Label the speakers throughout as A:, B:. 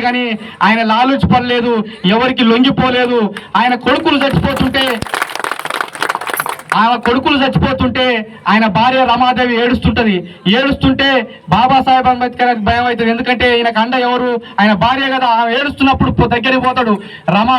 A: కానీ ఆయన లాలుచి పడలేదు ఎవరికి లొంగిపోలేదు. ఆయన కొడుకులు చచ్చిపోతుంటే ఆయన కొడుకులు చచ్చిపోతుంటే ఆయన భార్య రమాదేవి ఏడుస్తుంటది. ఏడుస్తుంటే బాబాసాహెబ్ అంబేద్కర్ భయం అవుతుంది ఎందుకంటే ఈయనకు అండ ఎవరు? ఆయన భార్య కదా. ఆమె ఏడుస్తున్నప్పుడు దగ్గరికి పోతాడు. రమ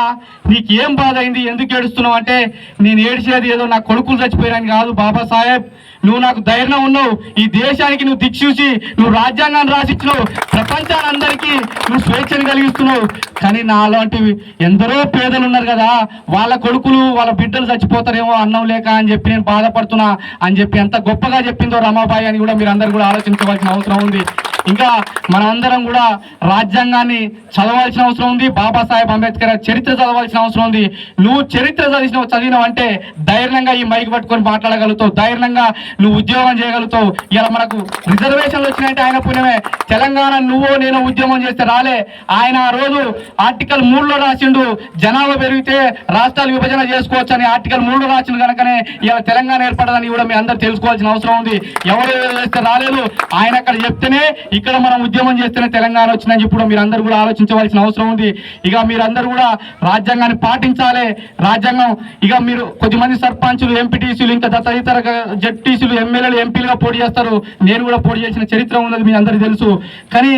A: నీకు ఏం బాధ అయింది ఎందుకు ఏడుస్తున్నావు అంటే నేను ఏడిచేది ఏదో నా కొడుకులు చచ్చిపోయారని కాదు బాబాసాహెబ్. నువ్వు నాకు ధైర్యం ఉన్నావు. ఈ దేశానికి నువ్వు దిక్సూసి నువ్వు రాజ్యాంగాన్ని రాసిచ్చినావు. ప్రపంచానందరికీ నువ్వు స్వేచ్ఛను కలిగిస్తున్నావు. కానీ నాలాంటివి ఎందరో పేదలు ఉన్నారు కదా. వాళ్ళ కొడుకులు వాళ్ళ బిడ్డలు చచ్చిపోతారేమో అన్నం లేక అని చెప్పి నేను బాధపడుతున్నా అని చెప్పి ఎంత గొప్పగా చెప్పిందో రమాబాయి అని కూడా మీరు అందరు కూడా ఆలోచించవలసిన అవసరం ఉంది. ఇంకా మనమందరం కూడా రాజ్యాంగాన్ని చదవాల్సిన అవసరం ఉంది. బాబాసాహెబ్ అంబేద్కర్ చరిత్ర చదవాల్సిన అవసరం ఉంది. నువ్వు చరిత్ర చదివిన చదివినావు అంటే ధైర్యంగా ఈ మైక్ పట్టుకొని మాట్లాడగలుగుతావు. ధైర్యంగా నువ్వు ఉద్యోగం చేయగలుగుతావు. ఇలా మనకు రిజర్వేషన్లు వచ్చినాయంటే ఆయన పుణ్యమే. తెలంగాణ నువ్వు నేను ఉద్యమం చేస్తే రాలే. ఆయన ఆ రోజు ఆర్టికల్ మూడులో రాసిండు జనాభా పెరిగితే రాష్ట్రాలు విభజన చేసుకోవచ్చు అని ఆర్టికల్ మూడులో రాసిండు కనుకనే ఇలా తెలంగాణ ఏర్పడదని కూడా మీ అందరు తెలుసుకోవాల్సిన అవసరం ఉంది. ఎవరు ఏదో చేస్తే రాలేదు. ఆయన అక్కడ చెప్తేనే ఇక్కడ మనం ఉద్యమం చేస్తేనే తెలంగాణ వచ్చిందని చెప్పి కూడా మీరు అందరూ కూడా ఆలోచించవలసిన అవసరం ఉంది. ఇక మీరందరూ కూడా రాజ్యాంగాన్ని పాటించాలి. రాజ్యాంగం ఇక మీరు కొద్దిమంది సర్పంచులు ఎంపీటీసీలు ఇంకా తదితర జడ్టీసీలు ఎమ్మెల్యేలు ఎంపీలుగా పోటీ చేస్తారు. నేను కూడా పోటీ చేసిన చరిత్ర ఉన్నది మీ అందరికీ తెలుసు. కానీ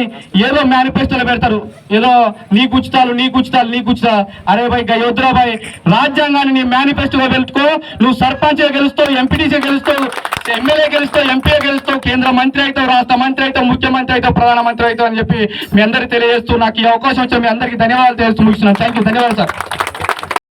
A: ఏదో మేనిఫెస్టోలో పెడతారు. ఏదో నీ కుచితాలు నీ కుచితాలు నీ కుచుతా అరే భాయ్ గయోద్రా భాయ్ రాజ్యాంగాన్ని నీ మేనిఫెస్టోలో పెట్టుకో. నువ్వు సర్పంచ్ గెలుస్తావు ఎంపీటీసీ గెలుస్తావు. ఎమ్మెల్యే గెలుస్తావు ఎంపీ గెలుస్తావు కేంద్ర మంత్రి అయితే రాష్ట్ర మంత్రి అయితే ముఖ్యమంత్రి అయితే ప్రధానమంత్రి అయితే అని చెప్పి మీ అందరికీ తెలియజేస్తూ నాకు ఈ అవకాశం వచ్చి మీ అందరికీ ధన్యవాదాలు తెలుస్తూ ముగిస్తున్నాను. థ్యాంక్ యూ ధన్యవాదాలు సార్